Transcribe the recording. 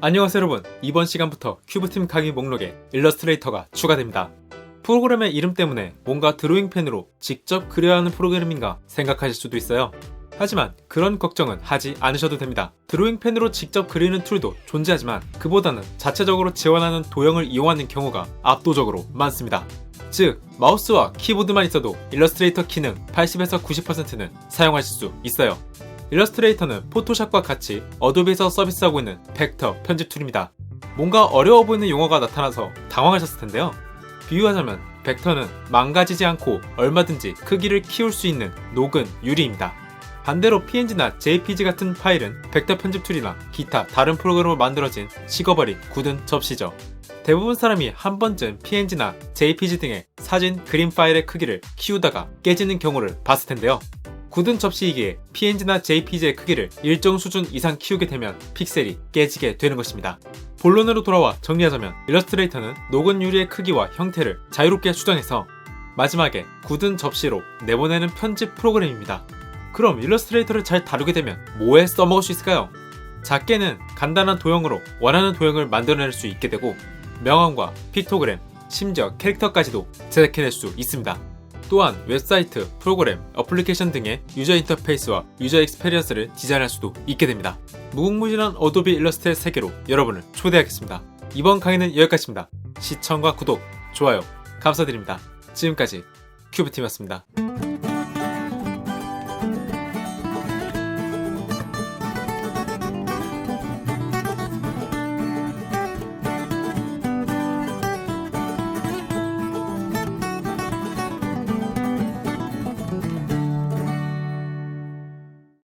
안녕하세요 여러분. 이번 시간부터 큐브팀 강의 목록에 일러스트레이터가 추가됩니다. 프로그램의 이름 때문에 뭔가 드로잉 펜으로 직접 그려야 하는 프로그램인가 생각하실 수도 있어요. 하지만 그런 걱정은 하지 않으셔도 됩니다. 드로잉 펜으로 직접 그리는 툴도 존재하지만 그보다는 자체적으로 지원하는 도형을 이용하는 경우가 압도적으로 많습니다. 즉 마우스와 키보드만 있어도 일러스트레이터 기능 80에서 90%는 사용하실 수 있어요 일러스트레이터는 포토샵과 같이 어도비에서 서비스하고 있는 벡터 편집 툴입니다. 뭔가 어려워 보이는 용어가 나타나서 당황하셨을 텐데요. 비유하자면 벡터는 망가지지 않고 얼마든지 크기를 키울 수 있는 녹은 유리입니다. 반대로 PNG나 JPG 같은 파일은 벡터 편집 툴이나 기타 다른 프로그램으로 만들어진 식어버린 굳은 접시죠. 대부분 사람이 한 번쯤 PNG나 JPG 등의 사진, 그림 파일의 크기를 키우다가 깨지는 경우를 봤을 텐데요. 굳은 접시이기에 PNG나 JPG의 크기를 일정 수준 이상 키우게 되면 픽셀이 깨지게 되는 것입니다. 본론으로 돌아와 정리하자면 일러스트레이터는 녹은 유리의 크기와 형태를 자유롭게 수정해서 마지막에 굳은 접시로 내보내는 편집 프로그램입니다. 그럼 일러스트레이터를 잘 다루게 되면 뭐에 써먹을 수 있을까요? 작게는 간단한 도형으로 원하는 도형을 만들어낼 수 있게 되고 명암과 픽토그램, 심지어 캐릭터까지도 제작해낼 수 있습니다. 또한 웹사이트, 프로그램, 어플리케이션 등의 유저 인터페이스와 유저 익스페리언스를 디자인할 수도 있게 됩니다. 무궁무진한 어도비 일러스트의 세계로 여러분을 초대하겠습니다. 이번 강의는 여기까지입니다. 시청과 구독, 좋아요 감사드립니다. 지금까지 큐브팀이었습니다.